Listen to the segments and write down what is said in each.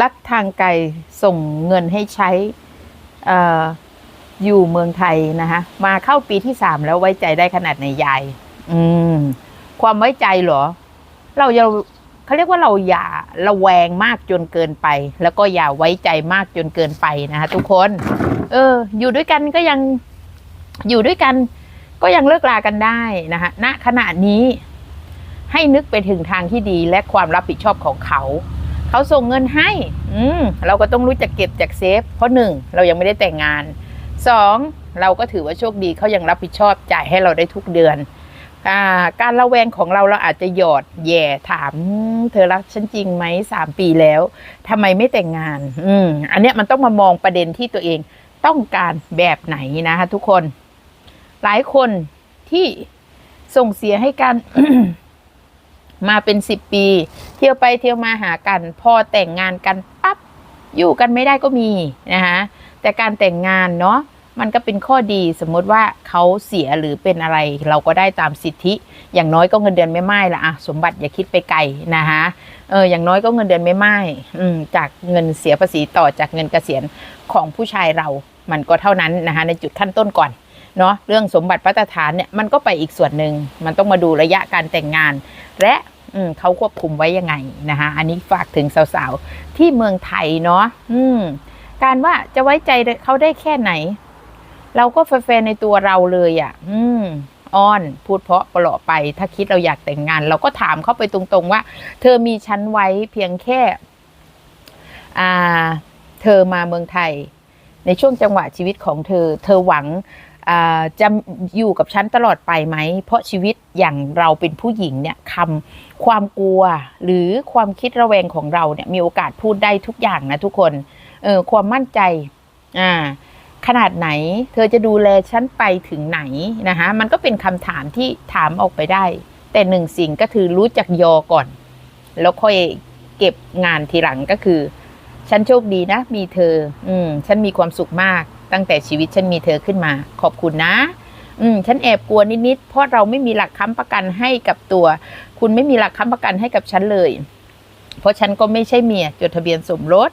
ลักทางไกลส่งเงินให้ใช้อออยู่เมืองไทยนะคะมาเข้าปีที่สามแล้วไว้ใจได้ขนาดไหนยาย อืม ความไว้ใจเหรอ เราอย่าเขาเรียกว่าเราอย่าระแวงมากจนเกินไป แล้วก็อย่าไว้ใจมากจนเกินไปนะคะทุกคน เออ อยู่ด้วยกันก็ยังอยู่ด้วยกัน ก็ยังเลิกลากันได้นะคะณขณะนี้ให้นึกไปถึงทางที่ดีและความรับผิดชอบของเขา เขาส่งเงินให้ อืมเราก็ต้องรู้จักเก็บจากเซฟ เพราะหนึ่งเรายังไม่ได้แต่งงานสองเราก็ถือว่าโชคดีเขายังรับผิดชอบจ่ายให้เราได้ทุกเดือนอ่าการระแวงของเราเราอาจจะหยอดแย่ถาม เธอรักฉันจริงไหมสามปีแล้วทำไมไม่แต่งงาน อืมอันเนี้ยมันต้องมามองประเด็นที่ตัวเองต้องการแบบไหนนะคะทุกคน หลายคนที่ส่งเสียให้กัน มาเป็นสิบปี ที่ยวไปเที่ยวมาหากัน พอแต่งงานกันปั๊บอยู่กันไม่ได้ก็มีนะคะแต่การแต่งงานเนาะมันก็เป็นข้อดีสมมติว่าเขาเสียหรือเป็นอะไร เราก็ได้ตามสิทธิ อย่างน้อยก็เงินเดือนไม่ไหม้ละอะสมบัติอย่าคิดไปไกลนะคะเอออย่างน้อยก็เงินเดือนไม่ไหม้จากเงินเสียภาษีต่อจากเงินเกษียณของผู้ชายเรา มันก็เท่านั้นนะคะในจุดขั้นต้นก่อนเนาะเรื่องสมบัติพัฒฐานเนี่ยมันก็ไปอีกส่วนหนึ่งมันต้องมาดูระยะการแต่งงาน และ เขาควบคุมไว้ยังไงนะคะอันนี้ฝากถึงสาวๆ ที่เมืองไทยเนาะอืมการว่าจะไว้ใจเขาได้แค่ไหน เราก็แฟร์ๆในตัวเราเลยอะ่ะ อืมอ้อนพูดเพราะปลาะไป ถ้าคิดเราอยากแต่งงาน เราก็ถามเข้าไปตรงๆว่า เธอมีชั้นไว้เพียงแค่ อ่า เธอมาเมืองไทย ในช่วงจังหวะชีวิตของเธอ เธอหวัง จะอยู่กับฉันตลอดไปไหม เพราะชีวิตอย่างเราเป็นผู้หญิงเนี่ยคำความกลัวหรือความคิดระแวงของเราเนี่ยมีโอกาสพูดได้ทุกอย่างนะทุกคนเออความมั่นใจอ่าขนาดไหน เธอจะดูแลฉันไปถึงไหนนะคะมันก็เป็นคำถามที่ถามออกไปได้ แต่หนึ่งสิ่งก็คือรู้จักยอก่อน แล้วค่อยเก็บงานทีหลังก็คือ ฉันโชคดีนะ มีเธอ อืม ฉันมีความสุขมาก ตั้งแต่ชีวิตฉันมีเธอขึ้นมา ขอบคุณนะ อืม ฉันแอบกลัวนิดๆ เพราะเราไม่มีหลักค้ำประกันให้กับตัว คุณไม่มีหลักค้ำประกันให้กับฉันเลย เพราะฉันก็ไม่ใช่เมียจดทะเบียนสมรส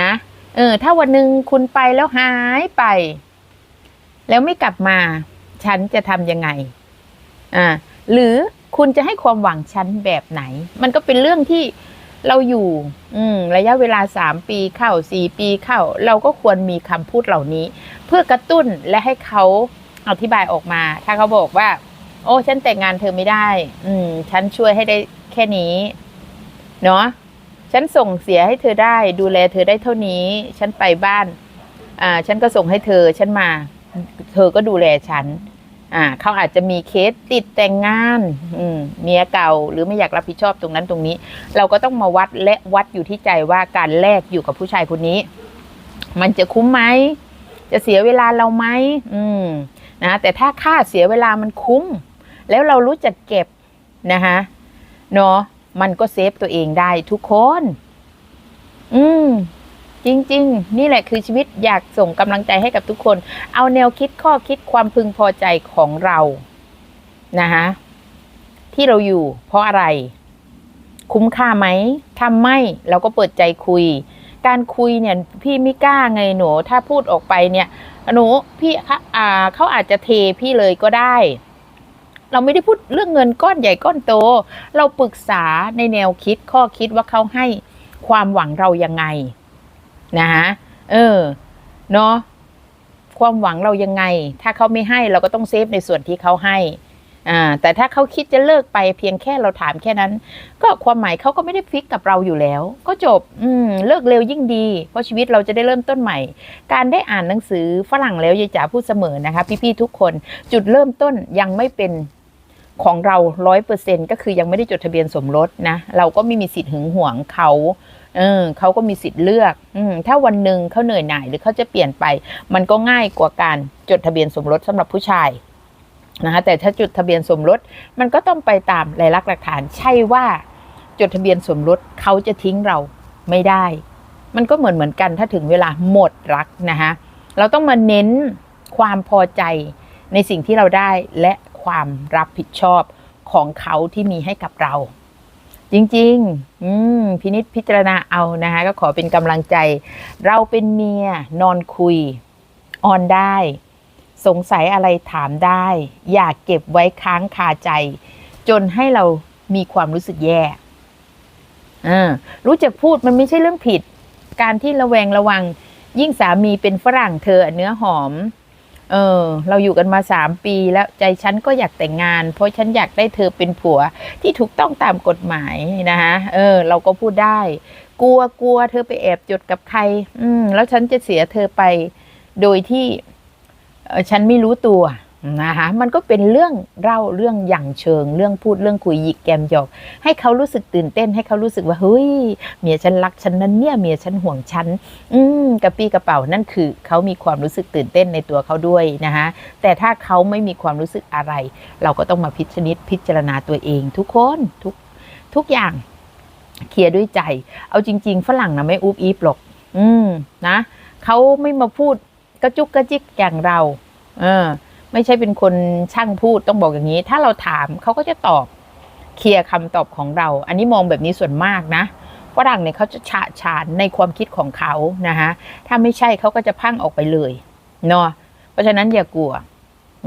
นะ เออ ถ้าวันหนึ่งคุณไปแล้วหายไป แล้วไม่กลับมา ฉันจะทำยังไง อ่า หรือคุณจะให้ความหวังฉันแบบไหน มันก็เป็นเรื่องที่ เราอยู่ อืม ระยะเวลาสามปีเข้าสี่ปีเข้า เราก็ควรมีคำพูดเหล่านี้ เพื่อกระตุ้นและให้เขาอธิบายออกมา ถ้าเขาบอกว่า โอ้ฉันแต่งงานเธอไม่ได้ อืม ฉันช่วยให้ได้แค่นี้ เนาะฉันส่งเสียให้เธอได้ ดูแลเธอได้เท่านี้ ฉันไปบ้าน อ่า ฉันก็ส่งให้เธอ ฉันมา เธอก็ดูแลฉัน อ่าเขาอาจจะมีเคสติดแต่งงานอืมเมียเก่าหรือไม่อยากรับผิดชอบตรงนั้นตรงนี้ เราก็ต้องมาวัดและวัดอยู่ที่ใจว่าการแลกอยู่กับผู้ชายคนนี้ มันจะคุ้มไหมจะเสียเวลาเราไหมอืมนะแต่ถ้าค่าเสียเวลามันคุ้ม แล้วเรารู้จักเก็บนะคะเนาะมันก็เซฟตัวเองได้ทุกคน อืม จริง ๆ นี่แหละคือชีวิตอยากส่งกำลังใจให้กับทุกคน เอาแนวคิดข้อคิดความพึงพอใจของเรานะคะที่เราอยู่ เพราะอะไร คุ้มค่าไหมทำไม่เราก็เปิดใจคุย การคุยเนี่ยพี่ไม่กล้าไงหนูถ้าพูดออกไปเนี่ยหนูพี่อ่าเขาอาจจะเทพี่เลยก็ได้ เราไม่ได้พูดเรื่องเงินก้อนใหญ่ก้อนโต เราปรึกษาในแนวคิดข้อคิดว่าเขาให้ความหวังเรายังไง นะคะเออเนาะความหวังเรายังไง ถ้าเขาไม่ให้เราก็ต้องเซฟในส่วนที่เขาให้อ่าแต่ถ้าเขาคิดจะเลิกไปเพียงแค่เราถามแค่นั้น ก็ความหมายเขาก็ไม่ได้ฟิกกับเราอยู่แล้ว ก็จบอืมเลิกเร็วยิ่งดี เพราะชีวิตเราจะได้เริ่มต้นใหม่ การได้อ่านหนังสือฝรั่งแล้วยายจ๋าพูดเสมอนะคะ พี่ๆทุกคนจุดเริ่มต้นยังไม่เป็นของเราร้อยเปอร์เซ็นก็คือยังไม่ได้จดทะเบียนสมรสนะ เราก็ไม่มีสิทธิ์หึงหวงเขา เออเขาก็มีสิทธิ์เลือก อืถ้าวันหนึ่งเขาเหนื่อยหน่ายหรือเขาจะเปลี่ยนไป มันก็ง่ายกว่าการจดทะเบียนสมรสสำหรับผู้ชายนะคะแต่ถ้าจดทะเบียนสมรสมันก็ต้องไปตามลายลักษณ์หลักฐาน ใช่ว่าจดทะเบียนสมรสเขาจะทิ้งเราไม่ได้ มันก็เหมือนเหมือนกันถ้าถึงเวลาหมดรักนะคะเราต้องมาเน้นความพอใจในสิ่งที่เราได้และความรับผิดชอบของเขาที่มีให้กับเรา จริงๆ อืม พินิษพิจารณาเอานะคะก็ขอเป็นกำลังใจ เราเป็นเมียนอนคุย ออนได้ สงสัยอะไรถามได้ อย่าเก็บไว้ค้างคาใจ จนให้เรามีความรู้สึกแย่รู้จักพูดมันไม่ใช่เรื่องผิด การที่ระแวงระวัง ยิ่งสามีเป็นฝรั่งเธอเนื้อหอม เออ เราอยู่กันมาสามปีแล้วใจฉันก็อยากแต่งงาน เพราะฉันอยากได้เธอเป็นผัวที่ถูกต้องตามกฎหมายนะคะเออ เราก็พูดได้ กลัวกลัวเธอไปแอบจดกับใคร อืม แล้วฉันจะเสียเธอไป โดยที่ฉันไม่รู้ตัว นะคะมันก็เป็นเรื่องเล่าเรื่องอย่างเชิง เรื่องพูดเรื่องคุยหยิกแกมหยอก ให้เขารู้สึกตื่นเต้นให้เขารู้สึกว่าเฮ้ยเมียฉันรักฉันนั้นเนี่ยเมียฉันห่วงฉันอืมกระปี้กระเป๋านั่นคือเขามีความรู้สึกตื่นเต้นในตัวเขาด้วยนะคะแต่ถ้าเขาไม่มีความรู้สึกอะไร เราก็ต้องมาพิจนิจพิจารณาตัวเองทุกคนทุกทุกอย่างเคลียร์ด้วยใจ เอาจริง ๆ ฝรั่งนะไม่อูบอีฟหรอก อืมนะเขาไม่มาพูดกระจุกกระจิกอย่างเรา เออ ไม่ใช่เป็นคนช่างพูดต้องบอกอย่างนี้ ถ้าเราถามเขาก็จะตอบเคลียร์คำตอบของเรา อันนี้มองแบบนี้ส่วนมากนะฝรั่งเนี่ยเขาจะฉะฉานในความคิดของเขานะคะถ้าไม่ใช่เขาก็จะพังออกไปเลยเนาะเพราะฉะนั้นอย่ากลัว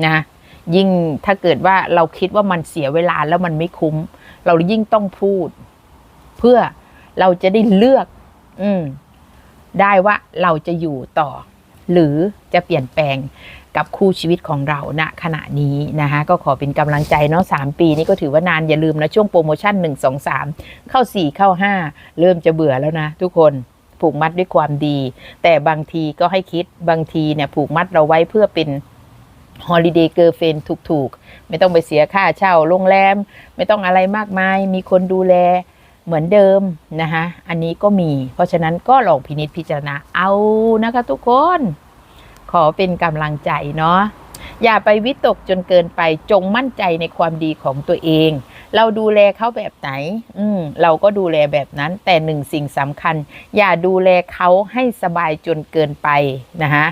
นะยิ่งถ้าเกิดว่าเราคิดว่ามันเสียเวลาแล้วมันไม่คุ้ม เรายิ่งต้องพูด เพื่อเราจะได้เลือก อืม ได้ว่าเราจะอยู่ต่อ หรือจะเปลี่ยนแปลงกับคู่ชีวิตของเราณขณะนี้นะคะก็ขอเป็นกำลังใจเนาะสามปีนี่ก็ถือว่านานอย่าลืมนะ ช่วงโปรโมชั่น 1 2 3 เข้า 4 เข้า 5 เริ่มจะเบื่อแล้วนะทุกคนผูกมัดด้วยความดี แต่บางทีก็ให้คิดบางทีเนี่ยผูกมัดเราไว้เพื่อเป็นฮอลิเดย์เกอร์เฟนถูกๆ ไม่ต้องไปเสียค่าเช่าโรงแรม ไม่ต้องอะไรมากมาย มีคนดูแล เหมือนเดิมนะคะอันนี้ก็มี เพราะฉะนั้นก็ลองพินิจพิจารณาเอานะคะทุกคน ขอเป็นกำลังใจเนาะอย่าไปวิตกจนเกินไปจงมั่นใจในความดีของตัวเอง เราดูแลเขาแบบไหน อืมเราก็ดูแลแบบนั้น แต่หนึ่งสิ่งสำคัญ อย่าดูแลเขาให้สบายจนเกินไปนะคะ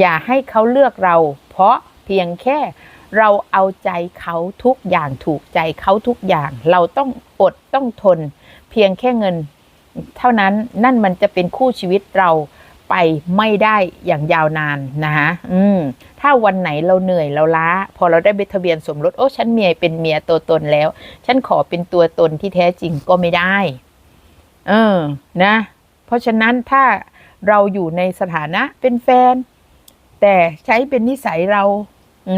อย่าให้เขาเลือกเรา เพราะเพียงแค่ เราเอาใจเขาทุกอย่างถูกใจเขาทุกอย่าง เราต้องอดต้องทน เพียงแค่เงิน เท่านั้นนั่นมันจะเป็นคู่ชีวิตเราไปไม่ได้อย่างยาวนานนะคะอืมถ้าวันไหนเราเหนื่อยเราล้า พอเราได้ไปทะเบียนสมรสโอ้ฉันเมียเป็นเมียตัวตนแล้ว ฉันขอเป็นตัวตนที่แท้จริงก็ไม่ได้ เออนะ เพราะฉะนั้นถ้าเราอยู่ในสถานะเป็นแฟน แต่ใช้เป็นนิสัยเรา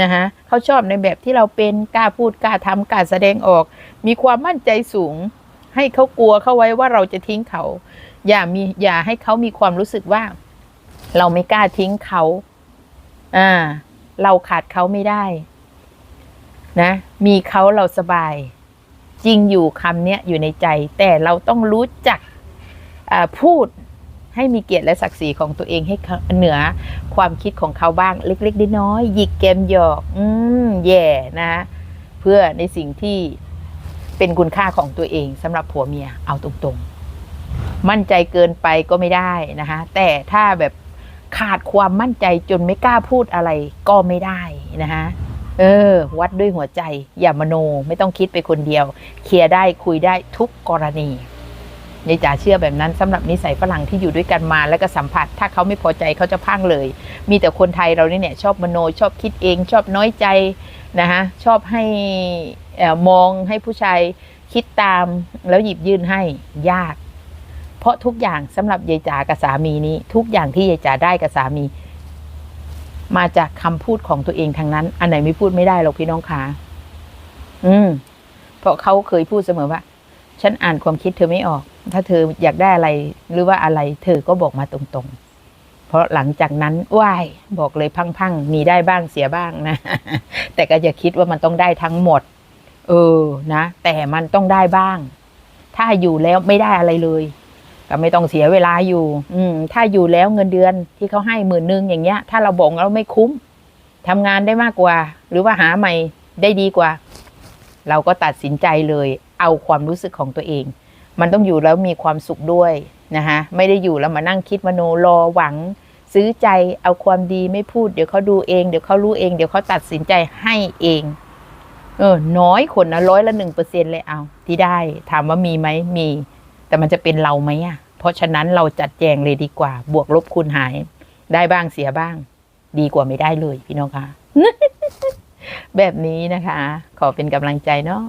นะคะเขาชอบในแบบที่เราเป็นกล้าพูดกล้าทำกล้าแสดงออก มีความมั่นใจสูง ให้เขากลัวเข้าไว้ว่าเราจะทิ้งเขา อย่ามีอย่าให้เขามีความรู้สึกว่า เราไม่กล้าทิ้งเขาอ่าเราขาดเขาไม่ได้นะ มีเขาเราสบาย จริงอยู่คำเนี้ยอยู่ในใจ แต่เราต้องรู้จักพูด ให้มีเกียรติและศักดิ์ศรีของตัวเองให้เหนือความคิดของเขาบ้างเล็กๆน้อยๆหยิกแกมหยอก อืมแย่นะเพื่อในสิ่งที่เป็นคุณค่าของตัวเองสำหรับผัวเมียเอาตรงๆ มั่นใจเกินไปก็ไม่ได้นะคะแต่ถ้าแบบขาดความมั่นใจจนไม่กล้าพูดอะไรก็ไม่ได้นะคะเออ วัดด้วยหัวใจ อย่ามโนไม่ต้องคิดไปคนเดียว เคลียร์ได้คุยได้ทุกกรณี ยายจ๋าเชื่อแบบนั้นสำหรับนิสัยฝรั่งที่อยู่ด้วยกันมาแล้วก็สัมผัส ถ้าเขาไม่พอใจเขาจะพังเลย มีแต่คนไทยเราเนี่ยชอบมโนชอบคิดเอง ชอบน้อยใจนะคะชอบให้มองให้ผู้ชายคิดตามแล้วหยิบยื่นให้ยาก เพราะทุกอย่างสำหรับยายจ๋ากับสามีนี้ ทุกอย่างที่ยายจ๋าได้กับสามี มาจากคำพูดของตัวเองทางนั้น อันไหนไม่พูดไม่ได้หรอกพี่น้องขาอืมเพราะเขาเคยพูดเสมอว่า ฉันอ่านความคิดเธอไม่ออก ถ้าเธออยากได้อะไรหรือว่าอะไร เธอก็บอกมาตรงๆ เพราะหลังจากนั้นว้ายบอกเลยพังๆ มีได้บ้างเสียบ้างนะ แต่ก็อย่าคิดว่ามันต้องได้ทั้งหมด เออนะ แต่มันต้องได้บ้าง ถ้าอยู่แล้วไม่ได้อะไรเลยก็ไม่ต้องเสียเวลาอยู่ อืม ถ้าอยู่แล้วเงินเดือนที่เขาให้หมื่นหนึ่งอย่างเงี้ย ถ้าเราบอกเราไม่คุ้มทำงานได้มากกว่า หรือว่าหาใหม่ได้ดีกว่า เราก็ตัดสินใจเลย เอาความรู้สึกของตัวเอง มันต้องอยู่แล้วมีความสุขด้วยนะคะไม่ได้อยู่แล้วมานั่งคิดมโนรอหวัง ซื้อใจเอาความดีไม่พูดเดี๋ยวเขาดูเองเดี๋ยวเขารู้เองเดี๋ยวเขาตัดสินใจให้เองเออน้อยคนนะร้อยละหนึ่งเปอร์เซ็นเลยเอาที่ได้ถามว่ามีไหมมี แต่มันจะเป็นเราไหมอะเพราะฉะนั้นเราจัดแจงเลยดีกว่า บวกลบคูณหาย ได้บ้างเสียบ้าง ดีกว่าไม่ได้เลยพี่น้องคะแบบนี้นะคะ ขอเป็นกำลังใจเนาะ